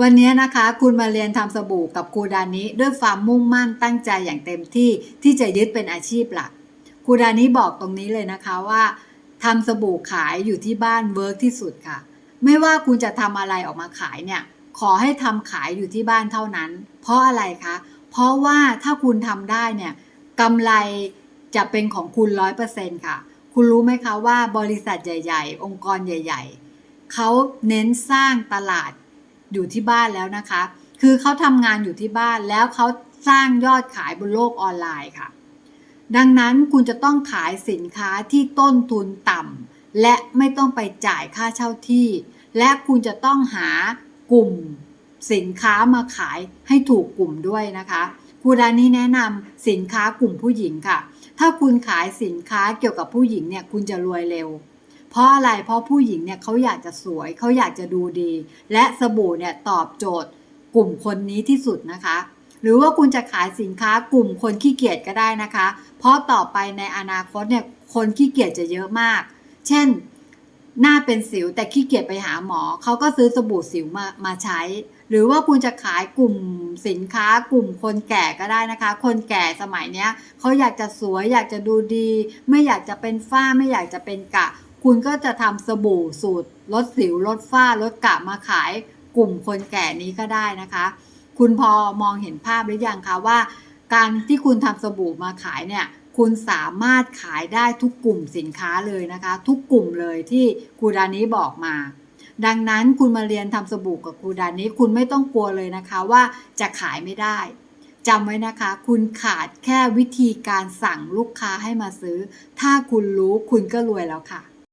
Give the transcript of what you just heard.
วันนี้นะคะคุณมาเรียนทำสบู่กับครูดานิด้วยความมุ่งมั่นตั้งใจอย่างเต็มที่ที่จะยึดเป็นอาชีพหลักครูดานิบอกตรงนี้เลยนะคะว่าทำสบู่ขายอยู่ที่บ้านเวิร์กที่สุดค่ะ ไม่ว่าคุณจะทำอะไรออกมาขายเนี่ย ขอให้ทำขายอยู่ที่บ้านเท่านั้น เพราะอะไรคะ เพราะว่าถ้าคุณทำได้เนี่ยกำไรจะเป็นของคุณร้อยเปอร์เซ็นต์ค่ะ คุณรู้ไหมคะว่าบริษัทใหญ่ ๆ องค์กรใหญ่ ๆเขาเน้นสร้างตลาด อยู่ที่บ้านแล้วนะคะ คือเขาทำงานอยู่ที่บ้านแล้วเขาสร้างยอดขายบนโลกออนไลน์ค่ะ ดังนั้นคุณจะต้องขายสินค้าที่ต้นทุนต่ำและไม่ต้องไปจ่ายค่าเช่าที่ และคุณจะต้องหากลุ่มสินค้ามาขายให้ถูกกลุ่มด้วยนะคะครูดานี้แนะนำสินค้ากลุ่มผู้หญิงค่ะ ถ้าคุณขายสินค้าเกี่ยวกับผู้หญิงเนี่ยคุณจะรวยเร็ว เพราะอะไร เพราะผู้หญิงเนี่ยเขาอยากจะสวย เขาอยากจะดูดี และสบู่เนี่ยตอบโจทย์กลุ่มคนนี้ที่สุดนะคะ หรือว่าคุณจะขายสินค้ากลุ่มคนขี้เกียจก็ได้นะคะ เพราะต่อไปในอนาคตเนี่ยคนขี้เกียจจะเยอะมาก เช่น หน้าเป็นสิวแต่ขี้เกียจไปหาหมอ เขาก็ซื้อสบู่สิวมามาใช้ หรือว่าคุณจะขายกลุ่มสินค้ากลุ่มคนแก่ก็ได้นะคะ คนแก่สมัยเนี้ยเขาอยากจะสวยอยากจะดูดี ไม่อยากจะเป็นฝ้าไม่อยากจะเป็นกะ คุณก็จะทำสบู่สูตรลดสิวลดฝ้าลดกะมาขายกลุ่มคนแก่นี้ก็ได้นะคะ คุณพอมองเห็นภาพหรือยังคะว่า การที่คุณทำสบู่มาขายเนี่ยคุณสามารถขายได้ทุกกลุ่มสินค้าเลยนะคะ ทุกกลุ่มเลยที่ครูดานี้บอกมา ดังนั้นคุณมาเรียนทำสบู่กับครูดานี้คุณไม่ต้องกลัวเลยนะคะว่าจะขายไม่ได้จำไว้นะคะ คุณขาดแค่วิธีการสั่งลูกค้าให้มาซื้อ ถ้าคุณรู้คุณก็รวยแล้วค่ะ